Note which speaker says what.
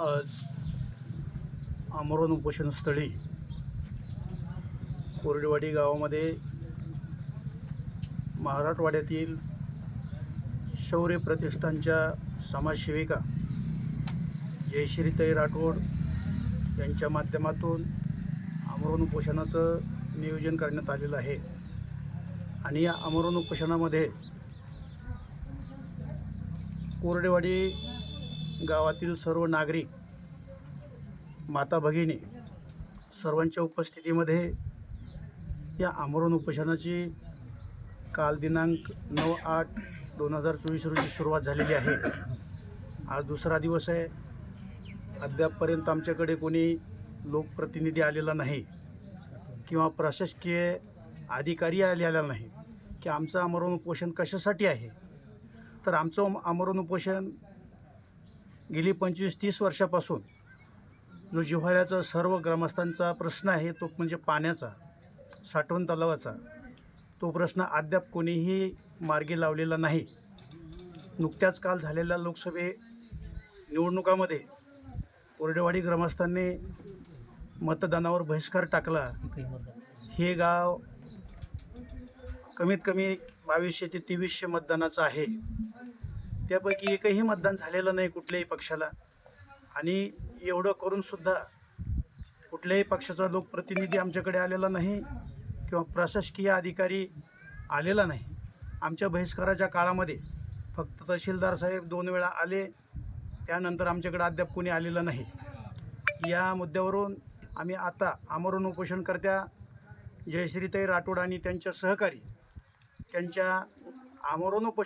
Speaker 1: आज आमरण उपोषणस्थळी कोरडेवाडी गावामध्ये महाराष्ट्रवाड्यातील शौर्य प्रतिष्ठानच्या समाजसेविका जयश्रीताई राठोड यांच्या माध्यमातून आमरण उपोषणाचं नियोजन करण्यात आलेलं आहे. आणि या आमरण उपोषणामध्ये कोरडेवाडी गावातील सर्व नागरिक माता भगिनी सर्वांच्या उपस्थितीमध्ये या आमरण उपोषणाची काल दिनांक नऊ आठ दोन हजार चोवीस रोजी सुरुवात झालेली आहे. आज दुसरा दिवस आहे. अद्यापपर्यंत आमच्याकडे कोणी लोकप्रतिनिधी आलेला नाही किंवा प्रशासकीय अधिकारी आलेला नाही की आमचं आमरण उपोषण कशासाठी आहे? तर आमचं आमरण उपोषण गेली पंचवीस तीस वर्षापासून जो जिव्हाळ्याचा सर्व ग्रामस्थांचा प्रश्न आहे तो म्हणजे पाण्याचा साठवण तलावाचा तो प्रश्न अद्याप कोणीही मार्गी लावलेला नाही. नुकत्याच काल झालेल्या लोकसभे निवडणुकामध्ये कोरडेवाडी ग्रामस्थांनी मतदानावर बहिष्कार टाकला. हे गाव कमीत कमी बावीसशे ते तेवीसशे मतदानाचं आहे. त्यापैकी एकही मतदान झालेलं नाही कुठल्याही पक्षाला. आणि एवढं करूनसुद्धा कुठल्याही पक्षाचा लोकप्रतिनिधी आमच्याकडे आलेला नाही किंवा प्रशासकीय अधिकारी आलेला नाही. आमच्या बहिष्काराच्या काळामध्ये फक्त तहसीलदार साहेब दोन वेळा आले त्यानंतर आमच्याकडे अद्याप कोणी आलेलं नाही. या मुद्द्यावरून आम्ही आता आमरण उपोषणकर्त्या जयश्रीताई राठोड आणि त्यांच्या सहकारी त्यांच्या आमरण उपोषण